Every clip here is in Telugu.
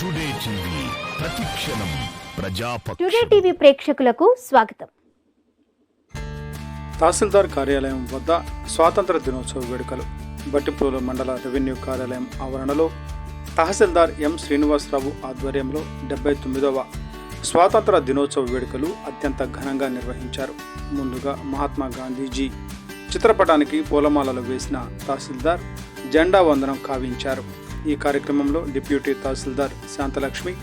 టీవీ ప్రతిక్షణం ప్రజాపక్ష టుడే టీవీ ప్రేక్షకులకు స్వాగతం. తహసీల్దార్ కార్యాలయం వద్ద స్వాతంత్ర దినోత్సవ వేడుకలు. బట్టిప్రోలు మండల రెవెన్యూ కార్యాలయం ఆవరణలో తహసీల్దార్ ఎం శ్రీనివాసరావు ఆధ్వర్యంలో డెబ్బై తొమ్మిదవ స్వాతంత్ర దినోత్సవ వేడుకలు అత్యంత ఘనంగా నిర్వహించారు. ముందుగా మహాత్మా గాంధీజీ చిత్రపటానికి పూలమాలలు వేసిన తహసీల్దార్ జెండా వందనం కావించారు. ఈ కార్యక్రమంలో డిప్యూటీ తహసీల్దార్ శాంతలక్ష్మి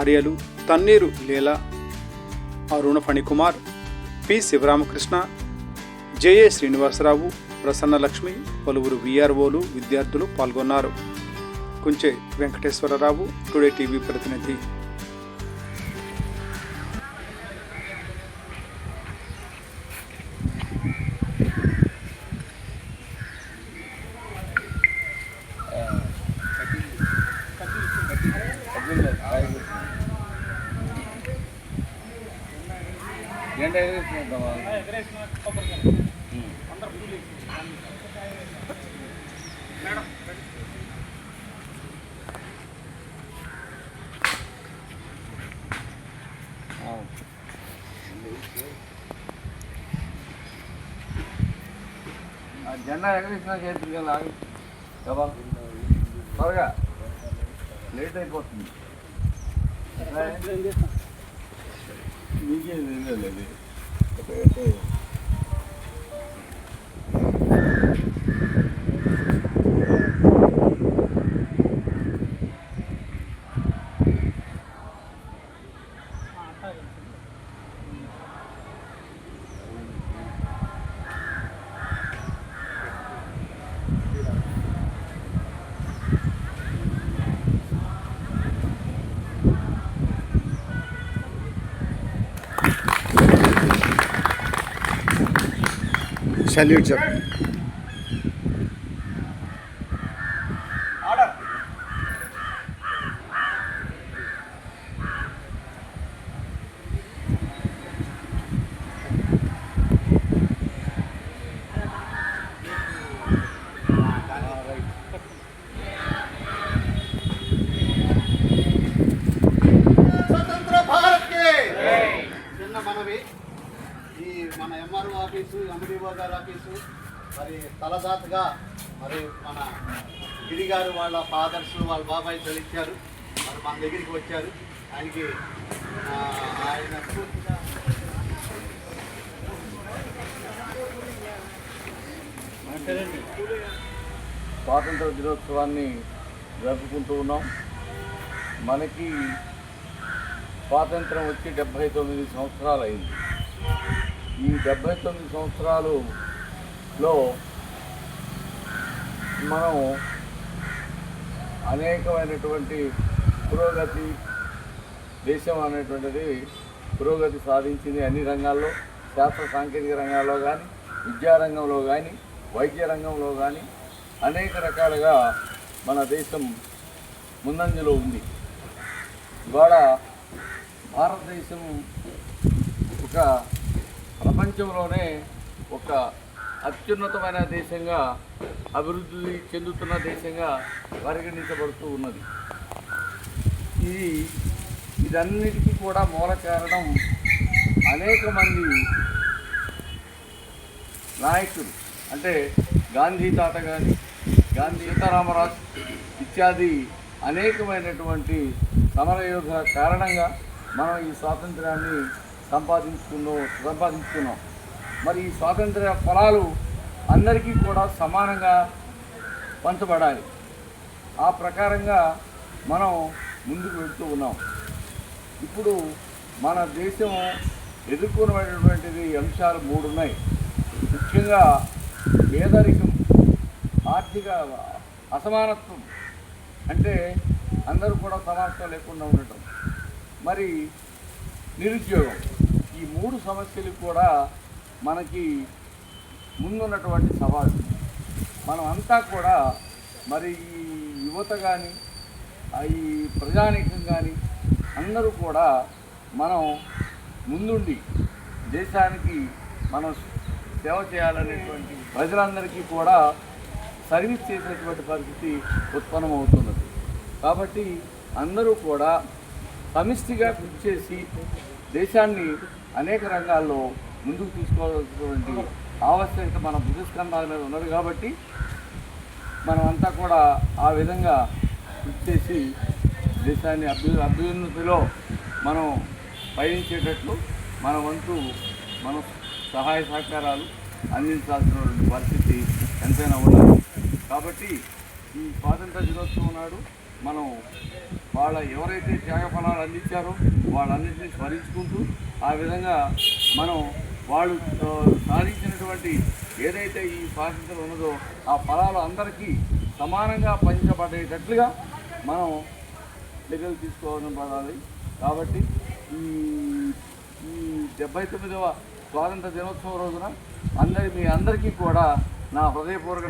ఆర్యలు తన్నీరు లీలా అరుణ ఫణికుమార్ పి శివరామకృష్ణ జేఏ శ్రీనివాసరావు ప్రసన్నలక్ష్మి పలువురు విఆర్ఓలు విద్యార్థులు పాల్గొన్నారు. కుంచె వెంకటేశ్వరరావు టుడే టీవీ ప్రతినిధి. జెండా ఎగరేసిన చేతులు కదా ఆగి త్వరగా లేట్ అయిపోతుంది మీకేం లేదు Yeah. Yüksel Yüksel. MRO office MDO గారి ఆఫీసు మరి తలదాతగా మరి మన గిరి గారు వాళ్ళ ఫాదర్స్ వాళ్ళ బాబాయ్ తెలిచారు మరి మన దగ్గరికి వచ్చారు. ఆయనకి ఆయన పూర్తిగా స్వాతంత్ర దినోత్సవాన్ని జరుపుకుంటూ ఉన్నాం. మనకి స్వాతంత్రం వచ్చి డెబ్భై తొమ్మిది సంవత్సరాలు అయింది ఈ డెబ్బై తొమ్మిది సంవత్సరాలులో మనం అనేకమైనటువంటి పురోగతి దేశం అనేటువంటిది పురోగతి సాధించింది అన్ని రంగాల్లో శాస్త్ర సాంకేతిక రంగాల్లో కానీ విద్యారంగంలో కానీ వైద్య రంగంలో కానీ అనేక రకాలుగా మన దేశం ముందంజలో ఉంది. ఇవాళ భారతదేశం ఒక ప్రపంచంలోనే ఒక అత్యున్నతమైన దేశంగా అభివృద్ధి చెందుతున్న దేశంగా పరిగణించబడుతూ ఉన్నది. ఇది ఇదన్నిటికీ కూడా మూల కారణం అనేక మంది నాయకులు. అంటే గాంధీ తాత కానీ గాంధీ సీతారామరాజు ఇత్యాది అనేకమైనటువంటి సమరయోధుల కారణంగా మనం ఈ స్వాతంత్రాన్ని సంపాదించుకున్నాం సంపాదించుకున్నాం. మరి ఈ స్వాతంత్ర ఫలాలు అందరికీ కూడా సమానంగా పంచబడాలి. ఆ ప్రకారంగా మనం ముందుకు వెళ్తూ ఉన్నాం. ఇప్పుడు మన దేశం ఎదుర్కొనబడినటువంటిది అంశాలు మూడు ఉన్నాయి. ముఖ్యంగా పేదరికం ఆర్థిక అసమానత్వం. అంటే అందరూ కూడా సమానత్వం లేకుండా ఉండటం. మరి నిరుద్యోగం. ఈ మూడు సమస్యలు కూడా మనకి ముందున్నటువంటి సవాళ్ళు మనం అంతా కూడా మరి ఈ యువత కానీ ఈ ప్రజానీకం కానీ అందరూ కూడా మనం ముందుండి దేశానికి మనం సేవ చేయాలనేటువంటి ప్రజలందరికీ కూడా సర్వీస్ చేసేటువంటి పరిస్థితి ఉత్పన్నమవుతున్నది. కాబట్టి అందరూ కూడా సమిష్టిగా కృషి చేసి దేశాన్ని అనేక రంగాల్లో ముందుకు తీసుకోవాల్సినటువంటి ఆవశ్యకత మన స్కంధాల మీద ఉన్నది కాబట్టి మనమంతా కూడా ఆ విధంగా కృషి చేసి దేశాన్ని అభ్యు అభ్యున్నతిలో మనం పయనించేటట్లు మన వంతు మన సహాయ సహకారాలు అందించాల్సినటువంటి పరిస్థితి ఎంతైనా ఉన్నది. కాబట్టి ఈ స్వాతంత్ర దినోత్సవం నాడు మనం వాళ్ళ ఎవరైతే త్యాగఫలాలు అందించారో వాళ్ళన్నింటినీ స్మరించుకుంటూ ఆ విధంగా మనం వాళ్ళు సాధించినటువంటి ఏదైతే ఈ స్వాతంత్రం ఉన్నదో ఆ ఫలాలు అందరికీ సమానంగా పంచబడేటట్లుగా మనం చర్యలు తీసుకోవాలని పడాలి. కాబట్టి ఈ ఈ డెబ్బై తొమ్మిదవ స్వాతంత్ర దినోత్సవం రోజున అందరి మీ అందరికీ కూడా నా హృదయపూర్వక